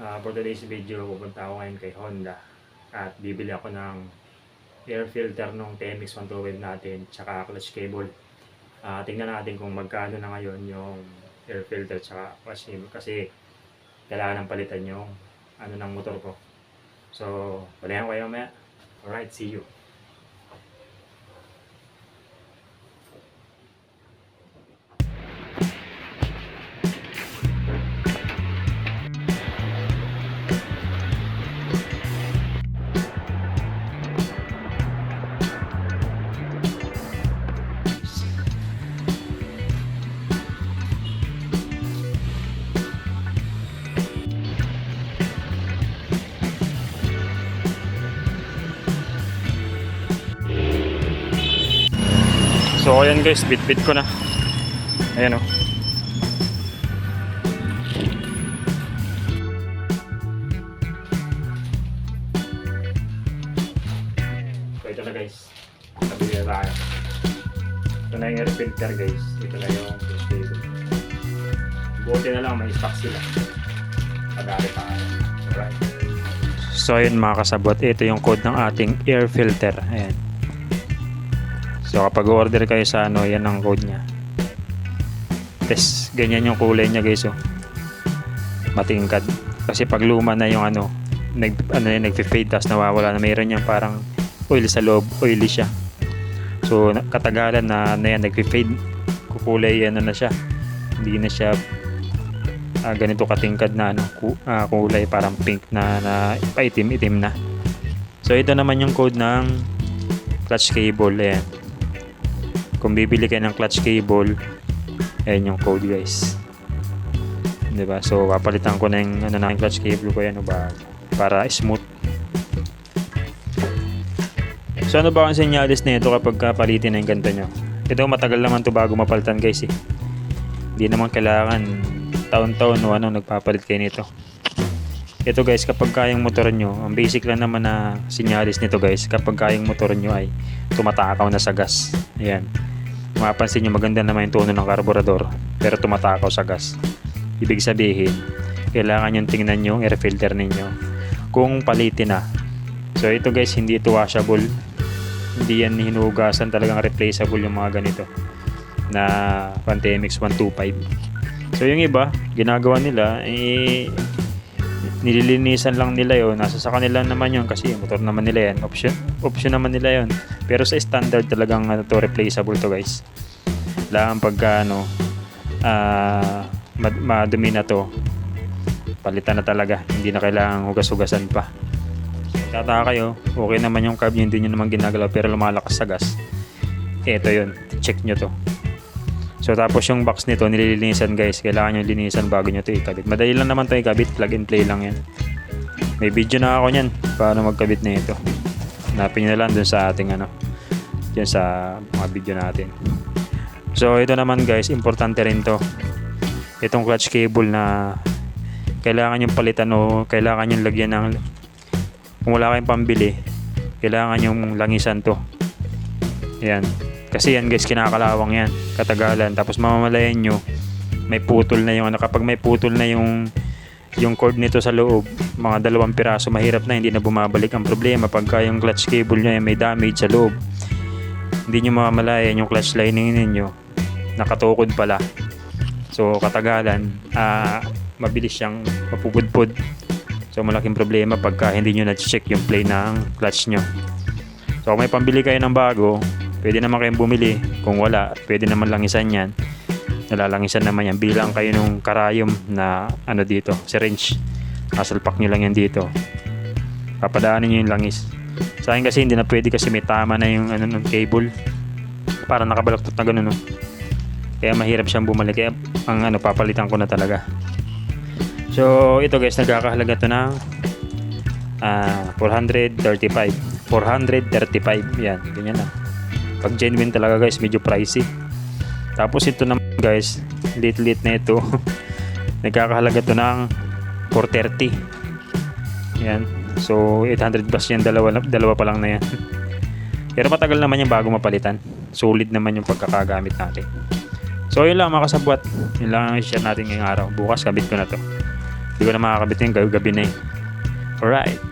Ah, for today's video, pupunta ako ngayon kay Honda at bibili ako ng air filter ng TMX 112 natin tsaka clutch cable. Ah, tingnan natin kung magkano na ngayon yung air filter tsaka clutch cable kasi kailangan ng palitan yung ano ng motor ko. So, balihan ko kayo mamaya. Alright, see you. So ayan guys, bit-bit ko na. Ayan oh. Ito na guys. Nabili na tayo. Ito na yung air filter guys. Ito na yung cable. Buti na lang may stock sila. Madami pa. Alright. So ayun mga kasabot, ito yung code ng ating air filter. Ayan. So kapag order kayo sa ano, yan ang code niya. Tapos ganyan yung kulay niya guys oh. Matingkad. Kasi pag luma na yung ano, nag ano yun, nagfi-fade tapos nawawala na mayroon yan parang oil sa loob, oily siya. So katagalan na na yan nagfi-fade, kukulay ano na siya. Hindi na siya ah, ganito katingkad na ano, ku, ah, kulay parang pink na na paitim-itim na. So ito naman yung code ng clutch cable ayan. Kung bibili kayo ng clutch cable, ayan yung code guys. 'Di ba? So papalitan ko na yung ano na yung clutch cable ko yan ba para smooth. So ano ba ang senyalis na ito kapag kapalitin na yung ganito nyo? Ito matagal naman to bago mapalitan guys eh. Hindi naman kailangan taon-taon o ano nagpapalit kayo nito. Ito guys, kapag kayang motor nyo, ang basic lang naman na sinyalis nito guys, kapag kayang motor nyo ay tumatakaw na sa gas. Ayan. Mapapansin nyo maganda naman yung tono ng karburador, pero tumatakaw sa gas. Ibig sabihin, kailangan yung tingnan yung air filter ninyo kung palitin na. So ito guys, hindi ito washable. Hindi yan hinugasan talagang replaceable yung mga ganito na Pantmx 125. So yung iba, ginagawa nila, eh, nililinisan lang nila yon nasa sa kanila naman yon kasi motor naman nila yan. Option option naman nila yon pero sa standard talagang ano to replaceable to guys. Lang pagka ano mad- madumi na to. Palitan na talaga. Hindi na kailangan hugas-hugasan pa. Tataka kayo okay naman yung carb nyo hindi nyo naman ginagalaw pero lumalakas sa gas. Eto yon check nyo to So tapos yung box nito nililinisan guys. Kailangan nyo linisan bago nyo ito ikabit. Madali lang naman ito ikabit. Plug and play lang yan. May video na ako niyan. Paano magkabit na ito. Hanapin nyo na lang dun sa ating ano. Dyan sa mga video natin. So ito naman guys. Importante rin to. Itong clutch cable na kailangan yung palitan o kailangan yung lagyan ng kung wala kayong pambili kailangan yung langisan to. Yan. Kasi yan guys, kinakalawang yan. Katagalan. Tapos mamamalayan nyo, may putol na yung ano. Kapag may putol na yung yung cord nito sa loob, mga dalawang piraso, mahirap na, hindi na bumabalik. Ang problema, pagka yung clutch cable nyo ay may damage sa loob, hindi nyo mamamalayan yung clutch lining ninyo, nakatukod pala. So, katagalan, ah, mabilis siyang mapupudpud. So, malaking problema pagka hindi nyo na-check yung play ng clutch nyo. So, kung may pambili kayo ng bago, pwede naman kayong bumili. Kung wala, pwede naman langisan yan. Nalalangisan naman yan. Bilang kayo nung karayom na ano dito, syringe. Kasalpak nyo lang yan dito. Papadaanin nyo yung langis. Sa akin kasi hindi na pwede kasi may tama na yung ano, ng cable. Para nakabalaktot na ganun. No? Kaya mahirap siyang bumalik. Kaya ang ano, papalitan ko na talaga. So, ito guys, nagkakahalaga to ng ah 435. 435. Yan, ganyan na. Pag genuine talaga guys, medyo pricey. Tapos ito naman guys, lit-lit na ito. Nagkakahalaga to ng 430. Yan. So 800 plus yan, dalawa, dalawa pa lang na yan. Pero matagal naman yung bago mapalitan. Solid naman yung pagkakagamit natin. So yun lang mga kasabwat. Yun lang ang share natin ngayong araw. Bukas kabit ko na to. Hindi ko na makakabit yung gabi na eh. Alright.